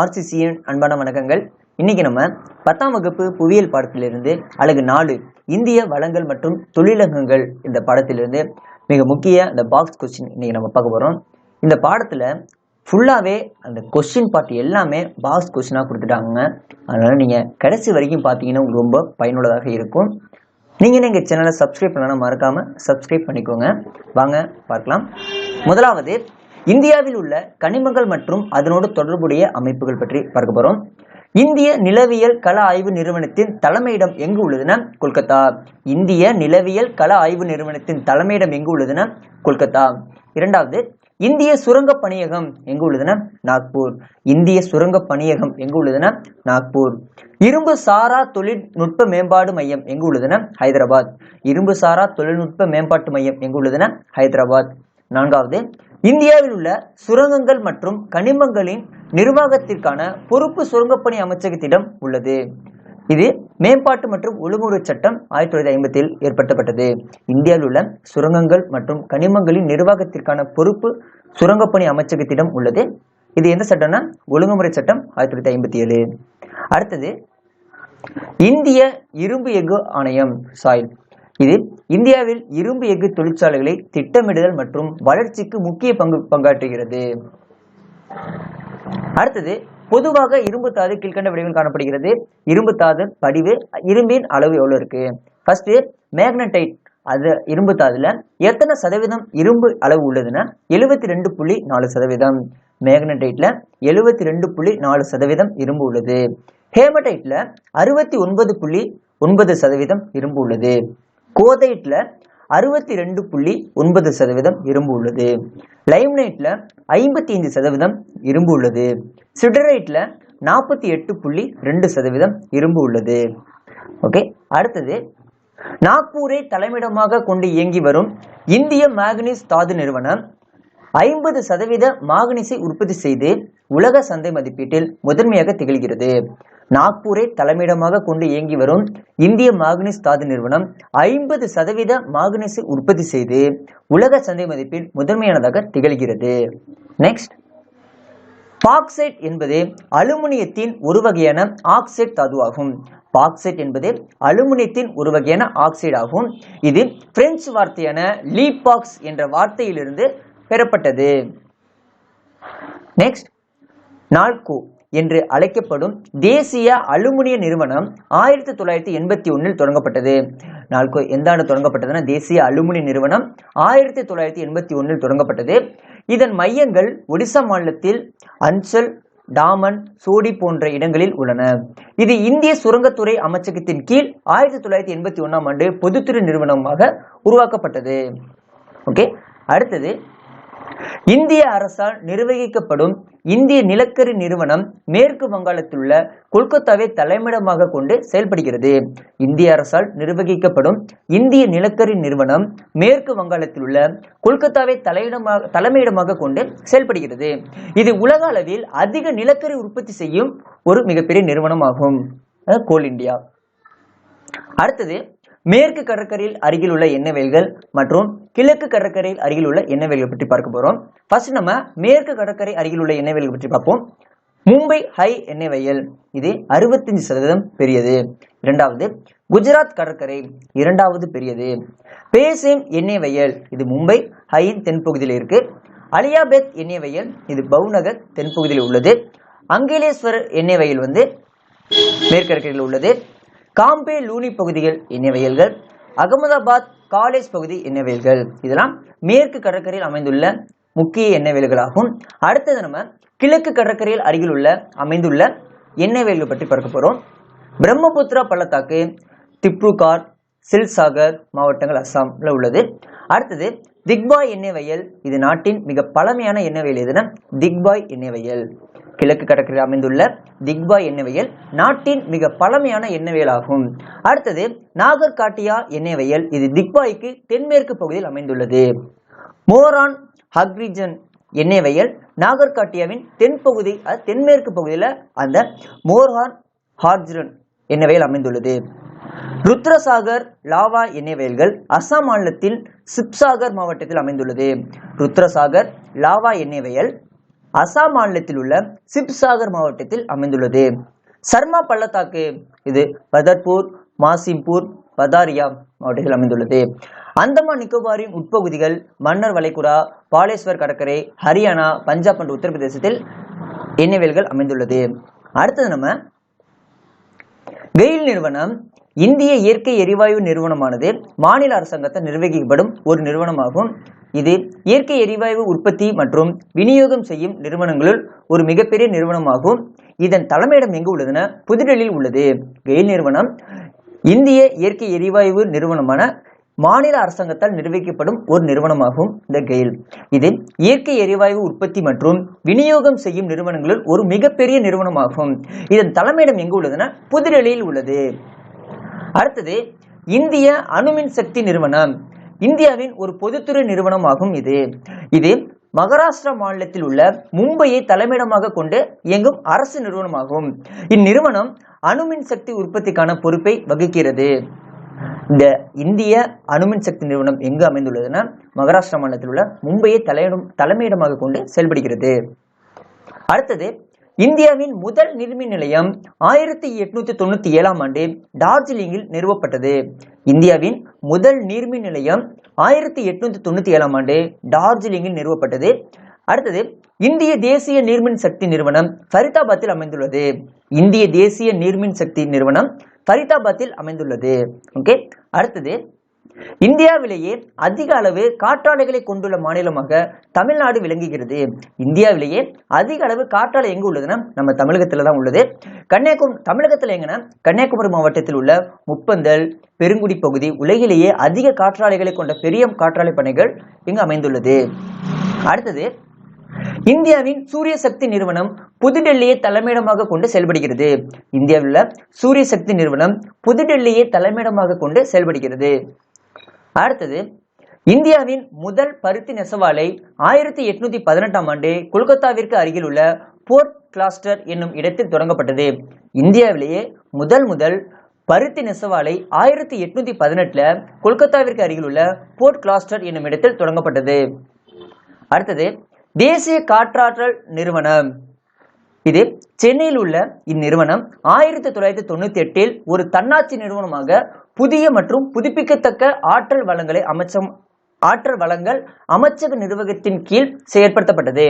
ஆர்சிசியின் அன்பான வணக்கங்கள். இன்னைக்கு நம்ம பத்தாம் வகுப்பு புவியியல் பாடத்திலிருந்து அழகு நாலு இந்திய வளங்கள் மற்றும் தொழிலகங்கள் இந்த பாடத்திலிருந்து மிக முக்கிய இந்த பாக்ஸ் கொஸ்டின் இன்னைக்கு நம்ம பார்க்க போறோம். இந்த பாடத்துல ஃபுல்லாவே அந்த கொஸ்டின் பார்ட் எல்லாமே பாக்ஸ் கொஸ்டினாக கொடுத்துட்டாங்க. அதனால நீங்க கடைசி வரைக்கும் பார்த்தீங்கன்னா உங்களுக்கு ரொம்ப பயனுள்ளதாக இருக்கும். நீங்க எங்கள் சேனலை சப்ஸ்கிரைப் பண்ணலாம் மறக்காம சப்ஸ்கிரைப் பண்ணிக்கோங்க. வாங்க பார்க்கலாம். முதலாவது இந்தியாவில் உள்ள கனிமங்கள் மற்றும் அதனோடு தொடர்புடைய அமைப்புகள் பற்றி பார்க்க போகிறோம் இந்திய நிலவியல் கள ஆய்வு நிறுவனத்தின் தலைமையிடம் எங்கு உள்ளதுன்னா கொல்கத்தா. இந்திய நிலவியல் கள ஆய்வு நிறுவனத்தின் தலைமையிடம் எங்கு உள்ளதுன்னா கொல்கத்தா. இரண்டாவது இந்திய சுரங்க பணியகம் எங்கு உள்ளதுன்னா நாக்பூர். இந்திய சுரங்க பணியகம் எங்கு உள்ளதுன்னா நாக்பூர். இரும்பு சாரா தொழில்நுட்ப மேம்பாடு மையம் எங்கு உள்ளதுன்னா ஹைதராபாத். இரும்பு சாரா தொழில்நுட்ப மேம்பாட்டு மையம் எங்கு உள்ளதுன்னா ஹைதராபாத். நான்காவது இந்தியாவில் உள்ள சுரங்கங்கள் மற்றும் கனிமங்களின் நிர்வாகத்திற்கான பொறுப்பு சுரங்கப்பணி அமைச்சகத்திடம் உள்ளது. இது மேம்பாட்டு மற்றும் ஒழுங்குமுறை சட்டம் ஆயிரத்தி தொள்ளாயிரத்தி ஐம்பத்தில் ஏற்படுத்தப்பட்டது. இந்தியாவில் உள்ள சுரங்கங்கள் மற்றும் கனிமங்களின் நிர்வாகத்திற்கான பொறுப்பு சுரங்கப்பணி அமைச்சகத்திடம் உள்ளது. இது எந்த சட்டம்னா? ஒழுங்குமுறை சட்டம் ஆயிரத்தி தொள்ளாயிரத்தி ஐம்பத்தி ஏழு. அடுத்தது இந்திய இரும்பு எஃகு ஆணையம் சாயில். இது இந்தியாவில் இரும்பு எஃகு தொழிற்சாலைகளை திட்டமிடுதல் மற்றும் வளர்ச்சிக்கு முக்கிய பங்கு பங்காற்றுகிறது. அடுத்தது பொதுவாக இரும்பு தாது கீழ்கண்ட வடிவில் காணப்படுகிறது. இரும்பு தாது படிவு இரும்பின் அளவு எவ்வளவு இருக்கு? ஃபர்ஸ்ட் மேக்னடைட் அது இரும்பு தாதுல எத்தனை சதவீதம் இரும்பு அளவு உள்ளதுன்னா எழுபத்தி ரெண்டு புள்ளி நாலு சதவீதம். மேக்னடைட்ல எழுபத்தி ரெண்டு புள்ளி நாலு சதவீதம் இரும்பு உள்ளது. ஹேமடைட்ல அறுபத்தி ஒன்பது புள்ளி ஒன்பது சதவீதம் இரும்பு உள்ளது. கோதைட்ல அறுபத்தி ரெண்டு புள்ளி ஒன்பது சதவீதம் இரும்பு உள்ளது. லைம்னைட்ல ஐம்பத்தி ஐந்து சதவீதம் இரும்பு உள்ளது. சிடரைட்ல நாற்பத்தி எட்டு புள்ளி ரெண்டு சதவீதம் இரும்பு உள்ளது. ஓகே அடுத்தது நாக்பூரை தலைமையிடமாக கொண்டு இயங்கி வரும் இந்திய மேக்னீஸ் தாது நிறுவனம் ஐம்பது சதவீத மாகனீசை உற்பத்தி செய்து உலக சந்தை மதிப்பீட்டில் முதன்மையாக திகழ்கிறது. நாக்பூரை தலைமையிடமாக கொண்டு இயங்கி வரும் இந்திய மாகனீஸ் தாது நிறுவனம் ஐம்பது சதவீத மாகனீஸை உற்பத்தி செய்து உலக சந்தை மதிப்பில் முதன்மையானதாக திகழ்கிறது. நெக்ஸ்ட் பாக்சைட் என்பது அலுமினியத்தின் ஒரு வகையான ஆக்சைடு தாதுவாகும். பாக்சைட் என்பது அலுமினியத்தின் ஒரு வகையான ஆக்சைடு ஆகும். இது பிரெஞ்சு வார்த்தையான லீபாக்ஸ் என்ற வார்த்தையிலிருந்து பெறப்பட்டது. நெக்ஸ்ட் நால்கோ என்று அழைக்கப்படும் தேசிய அலுமினிய நிறுவனம் ஆயிரத்தி தொள்ளாயிரத்தி எண்பத்தி ஒன்னில் தொடங்கப்பட்டது. நாள்கோ எந்த ஆண்டு தொடங்கப்பட்டதுன்னா தேசிய அலுமினிய நிறுவனம் ஆயிரத்தி தொள்ளாயிரத்தி எண்பத்தி ஒன்னில் தொடங்கப்பட்டது. இதன் மையங்கள் ஒடிசா மாநிலத்தில் அஞ்சல் டாமன் சோடி போன்ற இடங்களில் உள்ளன. இது இந்திய சுரங்கத்துறை அமைச்சகத்தின் கீழ் ஆயிரத்தி தொள்ளாயிரத்தி எண்பத்தி ஒன்றாம் ஆண்டு பொதுத்துறை நிறுவனமாக உருவாக்கப்பட்டது. ஓகே அடுத்தது இந்திய அரசால் நிர்வகிக்கப்படும் இந்திய நிலக்கரி நிறுவனம் மேற்கு வங்காளத்தில் உள்ள கொல்கத்தாவை தலைமையிடமாக கொண்டு செயல்படுகிறது. இந்திய அரசால் நிர்வகிக்கப்படும் இந்திய நிலக்கரி நிறுவனம் மேற்கு வங்காளத்தில் உள்ள கொல்கத்தாவை தலையிடமாக தலைமையிடமாக கொண்டு செயல்படுகிறது. இது உலக அளவில் அதிக நிலக்கரி உற்பத்தி செய்யும் ஒரு மிகப்பெரிய நிறுவனமாகும். Coal India. அடுத்தது மேற்கு கடற்கரையில் அருகில் உள்ள எண்ணெய் வயல்கள் மற்றும் கிழக்கு கடற்கரையில் அருகில் உள்ள எண்ணெய் வயல்கள் பற்றி பார்க்க போறோம். ஃபர்ஸ்ட் நம்ம மேற்கு கடற்கரை அருகில் உள்ள எண்ணெய் வயல்கள் பற்றி பார்ப்போம். மும்பை ஹை எண்ணெய் வயல் இது அறுபத்தஞ்சு சதவீதம் பெரியது. இரண்டாவது குஜராத் கடற்கரை இரண்டாவது பெரியது. பேசேம் எண்ணெய் வயல் இது மும்பை ஹையின் தென்பகுதியில் இருக்கு. அலியாபேத் எண்ணெய் வயல் இது பவுநகர் தென்பகுதியில் உள்ளது. அங்கேலேஸ்வரர் எண்ணெய் வயல் வந்து மேற்கடற்கரையில் உள்ளது. காம்பே லூனி பகுதிகள் என்ன வயல்கள்? அகமதாபாத் காலேஜ் பகுதி என்ன வயல்கள்? இதெல்லாம் மேற்கு கடற்கரையில் அமைந்துள்ள முக்கிய எண்ணெய் வயல்களாகும்? அடுத்தது நம்ம கிழக்கு கடற்கரையில் அருகில் உள்ள அமைந்துள்ள எண்ணெய் வயல்கள் பற்றி பார்க்க போகிறோம் பிரம்மபுத்திரா பள்ளத்தாக்கு திப்ருகார் சில்சாகர் மாவட்டங்கள் அஸ்ஸாம்ல உள்ளது. அடுத்தது திக்பாய் எண்ணெய் வயல் இது நாட்டின் மிக பழமையான எண்ணெய் வயல் எதுனா? திக்பாய் எண்ணெய் வயல் கிழக்கு கடற்கரையில் அமைந்துள்ள திக்பாய் எண்ணெய் வயல் நாட்டின் மிக பழமையான எண்ணெய் வயல் ஆகும். அடுத்தது நாகர்காட்டியா எண்ணெய் வயல் இது திக்பாய்க்கு தென்மேற்கு பகுதியில் அமைந்துள்ளது. மோரான் ஹக்ரிஜன் எண்ணெய் வயல் நாகர்காட்டியாவின் தென்பகுதி அது தென்மேற்கு பகுதியில் அந்த மோர்ஹான் ஹார்ஜ்ரன் எண்ணெய் வயல் அமைந்துள்ளது. ருத்ரசாகர் லாவா எண்ணெய் வயல்கள் அசாம் மாநிலத்தில் சிப்சாகர் மாவட்டத்தில் அமைந்துள்ளது. ருத்ரசாகர் லாவா எண்ணெய் வயல் அசாம் மாநிலத்தில் உள்ள சிப்சாகர் மாவட்டத்தில் அமைந்துள்ளது. சர்மா பள்ளத்தாக்கு இது பதர்பூர் மாசிம்பூர் பதாரியா மாவட்டத்தில் அமைந்துள்ளது. அந்தமான் நிக்கோபாரின் உட்பகுதிகள் மன்னர் வளைகுடா பாலேஸ்வர் கடற்கரை ஹரியானா பஞ்சாப் மற்றும் உத்தரப்பிரதேசத்தில் எண்ணெய் வயல்கள் அமைந்துள்ளது. அடுத்தது நம்ம கெயில் நிறுவனம் இந்திய இயற்கை எரிவாயு நிறுவனமானது மாநில அரசாங்கத்தால் நிர்வகிக்கப்படும் ஒரு நிறுவனமாகும். இது இயற்கை எரிவாயு உற்பத்தி மற்றும் விநியோகம் செய்யும் நிறுவனங்களுள் ஒரு மிகப்பெரிய நிறுவனமாகும். இதன் தலைமையிடம் எங்கு உள்ளதுன்னா புதுடெல்லியில் உள்ளது. கெயில் நிறுவனம். இந்திய இயற்கை எரிவாயு நிறுவனமான மாநில அரசாங்கத்தால் நிர்வகிக்கப்படும் ஒரு நிறுவனமாகும் இந்த கெயில். இது இயற்கை எரிவாயு உற்பத்தி மற்றும் விநியோகம் செய்யும் நிறுவனங்களுள் ஒரு மிகப்பெரிய நிறுவனமாகும். இதன் தலைமையிடம் எங்கு உள்ளதுன்னா புதுடெல்லியில் உள்ளது. அடுத்தது இந்திய அணுமின் சக்தி நிறுவனம். இந்தியாவின் ஒரு பொதுத்துறை நிறுவனமாகும் இது. இது மகாராஷ்டிரா மாநிலத்தில் உள்ள மும்பையை தலைமையிடமாக கொண்டு இயங்கும் அரசு நிறுவனமாகும். இந்நிறுவனம் அணுமின் சக்தி உற்பத்திக்கான பொறுப்பை வகிக்கிறது. இந்த இந்திய அணுமின் சக்தி நிறுவனம் எங்கு அமைந்துள்ளதுன்னா மகாராஷ்டிரா மாநிலத்தில் உள்ள மும்பையை தலையிடம் தலைமையிடமாக கொண்டு செயல்படுகிறது. அடுத்தது இந்தியாவின் முதல் நீர்மின் நிலையம் ஆயிரத்தி எட்நூத்தி தொண்ணூத்தி ஏழாம் ஆண்டு டார்ஜிலிங்கில் நிறுவப்பட்டது. இந்தியாவின் முதல் நீர்மின் நிலையம் ஆயிரத்தி எட்நூத்தி தொண்ணூத்தி ஏழாம் ஆண்டு டார்ஜிலிங்கில் நிறுவப்பட்டது. அடுத்தது இந்திய தேசிய நீர்மின் சக்தி நிறுவனம் ஃபரிதாபாத்தில் அமைந்துள்ளது. இந்திய தேசிய நீர்மின் சக்தி நிறுவனம் ஃபரிதாபாத்தில் அமைந்துள்ளது. ஓகே அடுத்தது இந்தியாவிலேயே அதிக அளவு காற்றாலைகளை கொண்டுள்ள மாநிலமாக தமிழ்நாடு விளங்குகிறது. இந்தியாவிலேயே அதிக அளவு காற்றாலை எங்கு உள்ளதுன்னா நம்ம தமிழகத்துல தான் உள்ளது. கன்னியாகுமரி தமிழகத்துல எங்கன்னா கன்னியாகுமரி மாவட்டத்தில் உள்ள முப்பந்தல் பெருங்குடி பகுதி உலகிலேயே அதிக காற்றாலைகளை கொண்ட பெரிய காற்றாலை பணிகள் இங்கு அமைந்துள்ளது. அடுத்தது இந்தியாவின் சூரிய சக்தி நிறுவனம் புதுடெல்லியை தலைமையிடமாக கொண்டு செயல்படுகிறது. இந்தியாவில் உள்ள சூரிய சக்தி நிறுவனம் புதுடெல்லியை தலைமையிடமாக கொண்டு செயல்படுகிறது. அடுத்தது இந்தியாவின் முதல் பருத்தி நெசவாலை ஆயிரத்தி எட்நூத்தி பதினெட்டாம் ஆண்டு கொல்கத்தாவிற்கு அருகில் உள்ள போர்ட் கிளாஸ்டர் என்னும் இடத்தில் தொடங்கப்பட்டது. இந்தியாவிலேயே முதல் முதல் பருத்தி நெசவாலை ஆயிரத்தி எட்நூத்தி பதினெட்டுல கொல்கத்தாவிற்கு அருகில் உள்ள போர்ட் கிளாஸ்டர் என்னும் இடத்தில் தொடங்கப்பட்டது. அடுத்தது தேசிய காற்றாற்றல் நிறுவனம். இது சென்னையில் உள்ள இந்நிறுவனம் ஆயிரத்தி தொள்ளாயிரத்தி தொண்ணூத்தி எட்டில் ஒரு தன்னாட்சி நிறுவனமாக புதிய மற்றும் புதுப்பிக்கத்தக்க ஆற்றல் வளங்களை அமைச்சம் ஆற்றல் வளங்கள் அமைச்சக நிர்வாகத்தின் கீழ் செயற்படுத்தப்பட்டது.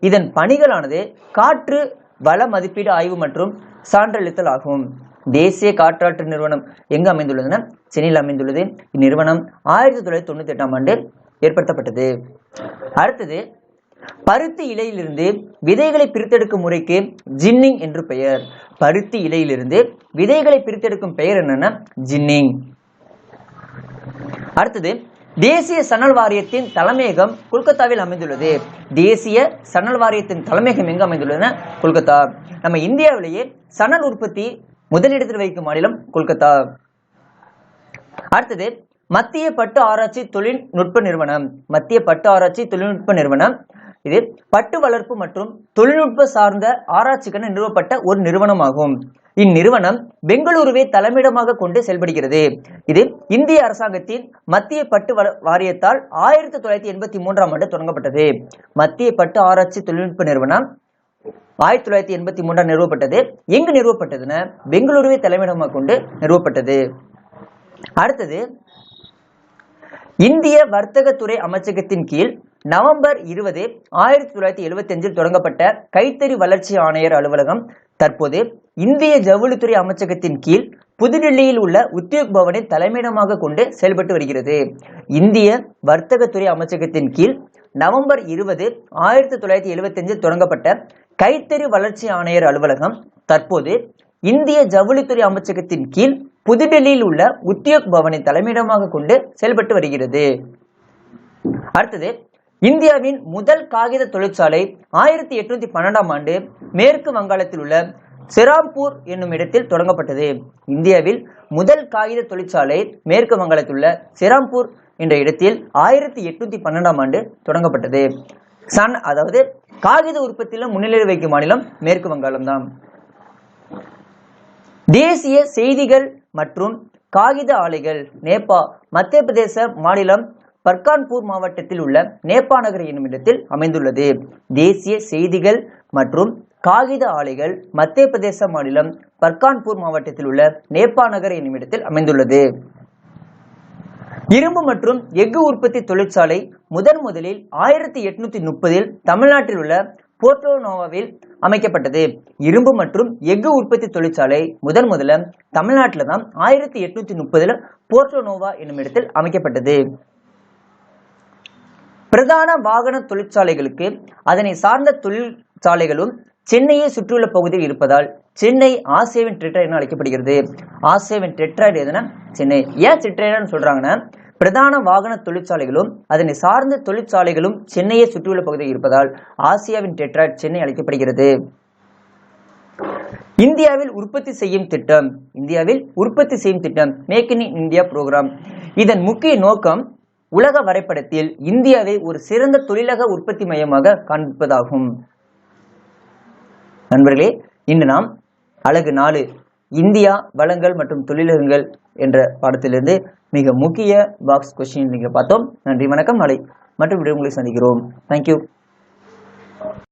இதன் பணிகளானது காற்று வள மதிப்பீடு ஆய்வு மற்றும் சான்றளித்தல் ஆகும். தேசிய காற்றாற்று நிறுவனம் எங்கு அமைந்துள்ளதுன்னா சென்னையில் அமைந்துள்ளது. இந்நிறுவனம் ஆயிரத்தி தொள்ளாயிரத்தி தொண்ணூத்தி எட்டாம் ஆண்டு ஏற்படுத்தப்பட்டது. அடுத்தது பருத்தி இலையிலிருந்து விதைகளை பிரித்தெடுக்கும் முறைக்கு ஜின்னிங் என்று பெயர். பருத்தி இலையிலிருந்து விதைகளை பிரித்தெடுக்கும் பெயர் என்னன்னா ஜின்னிங். அடுத்தது தேசிய சணல் வாரியத்தின் தலைமையகம் கொல்கத்தாவில் அமைந்துள்ளது. தேசிய சணல் வாரியத்தின் தலைமையகம் எங்கு அமைந்துள்ளதுன்னா கொல்கத்தா. நம்ம இந்தியாவிலேயே சணல் உற்பத்தி முதலிடத்தில் வைக்கும் மாநிலம் கொல்கத்தா. அடுத்தது மத்திய பட்டு ஆராய்ச்சி தொழில்நுட்ப நிறுவனம். மத்திய பட்டு ஆராய்ச்சி தொழில்நுட்ப நிறுவனம் இது பட்டு வளர்ப்பு மற்றும் தொழில்நுட்ப சார்ந்த ஆராய்ச்சிக்கென நிறுவப்பட்ட ஒரு நிறுவனமாகும். இந்நிறுவனம் பெங்களூருவை தலைமையிடமாக கொண்டு செயல்படுகிறது. இது இந்திய அரசாங்கத்தின் மத்திய பட்டு வள- வாரியத்தால் ஆயிரத்தி தொள்ளாயிரத்தி எண்பத்தி மூன்றாம் ஆண்டு தொடங்கப்பட்டது. மத்திய பட்டு ஆராய்ச்சி தொழில்நுட்ப நிறுவனம் ஆயிரத்தி தொள்ளாயிரத்தி எண்பத்தி மூன்றாம் நிறுவப்பட்டது. எங்கு நிறுவப்பட்டதுன்னா பெங்களூருவை தலைமையிடமாக கொண்டு நிறுவப்பட்டது. அடுத்தது இந்திய வர்த்தகத்துறை அமைச்சகத்தின் கீழ் நவம்பர் இருபது ஆயிரத்தி தொள்ளாயிரத்தி எழுபத்தி அஞ்சில் தொடங்கப்பட்ட கைத்தறி வளர்ச்சி ஆணையர் அலுவலகம். தற்போது இந்திய ஜவுளித்துறை அமைச்சகத்தின் கீழ் புதுடில்லியில் உள்ள உத்தியோக் பவனை தலைமையிடமாக கொண்டு செயல்பட்டு வருகிறது. இந்திய வர்த்தகத்துறை அமைச்சகத்தின் கீழ் நவம்பர் இருபது ஆயிரத்தி தொள்ளாயிரத்தி எழுபத்தி அஞ்சில் தொடங்கப்பட்ட கைத்தறி வளர்ச்சி ஆணையர் அலுவலகம். தற்போது இந்திய ஜவுளித்துறை அமைச்சகத்தின் கீழ் புதுடெல்லியில் உள்ள உத்தியோக் பவனை தலைமையிடமாக கொண்டு செயல்பட்டு வருகிறது. அடுத்தது இந்தியாவின் முதல் காகித தொழிற்சாலை ஆயிரத்தி எட்நூத்தி பன்னெண்டாம் ஆண்டு மேற்கு வங்காளத்தில் உள்ள செராம்பூர் என்னும் இடத்தில் தொடங்கப்பட்டது. இந்தியாவில் முதல் காகித தொழிற்சாலை மேற்கு வங்காளத்தில் உள்ள செராம்பூர் என்ற இடத்தில் ஆயிரத்தி எட்நூத்தி பன்னெண்டாம் ஆண்டு தொடங்கப்பட்டது. சன் அதாவது காகித உற்பத்தியில் முன்னிலை வைக்கும் மாநிலம் மேற்கு வங்காளம் தான் தேசிய செய்திகள் மற்றும் காகித ஆலைகள் நேபா மத்திய பிரதேச மாநிலம் பர்கான்பூர் மாவட்டத்தில் உள்ள நேப்பா நகர் என்னும் இடத்தில் அமைந்துள்ளது. தேசிய செய்திகள் மற்றும் காகித ஆலைகள் மத்திய பிரதேச மாநிலம் பர்கான்பூர் மாவட்டத்தில் உள்ள நேப்பா நகர் என்னும் இடத்தில் அமைந்துள்ளது. இரும்பு மற்றும் எஃகு உற்பத்தி தொழிற்சாலை முதன் முதலில் ஆயிரத்தி எட்நூத்தி முப்பதில் தமிழ்நாட்டில் உள்ள போர்ட்டோனோவாவில் அமைக்கப்பட்டது. இரும்பு மற்றும் எஃகு உற்பத்தி தொழிற்சாலை முதன் முதல்ல தமிழ்நாட்டில் தான் ஆயிரத்தி எட்நூத்தி முப்பதுல போர்ட்டோனோவா என்னும் இடத்தில் அமைக்கப்பட்டது. பிரதான வாகன தொழிற்சாலைகளுக்கு அதனை சார்ந்த தொழிற்சாலைகளும் சென்னையை சுற்றியுள்ள பகுதியில் இருப்பதால் சென்னை ஆசியாவின் டெட்ராய்டு என அழைக்கப்படுகிறது. ஆசியாவின் டெட்ராய்டு எதுனா? சென்னை. ஏன் டெட்ராய்டுன்னு சொல்றாங்கன்னா பிரதான வாகன தொழிற்சாலைகளும் அதனை சார்ந்த தொழிற்சாலைகளும் சென்னையை சுற்றியுள்ள பகுதியில் இருப்பதால் ஆசியாவின் டெட்ராய்டு சென்னை அழைக்கப்படுகிறது. இந்தியாவில் உற்பத்தி செய்யும் திட்டம் இந்தியாவில் உற்பத்தி செய்யும் திட்டம் மேக் இன் இந்தியா புரோகிராம் இதன் முக்கிய நோக்கம் உலக வரைபடத்தில் இந்தியாவை ஒரு சிறந்த தொழிலக உற்பத்தி மையமாக காண்பிப்பதாகும். நண்பர்களே இன்று நாம் அழகு நாலு இந்தியா வளங்கள் மற்றும் தொழிலகங்கள் என்ற பாடத்திலிருந்து மிக முக்கிய பாக்ஸ் கொஸ்டின் நீங்க பார்த்தோம். நன்றி வணக்கம். நாளை மற்றும் விட உங்களை சந்திக்கிறோம். தேங்க்யூ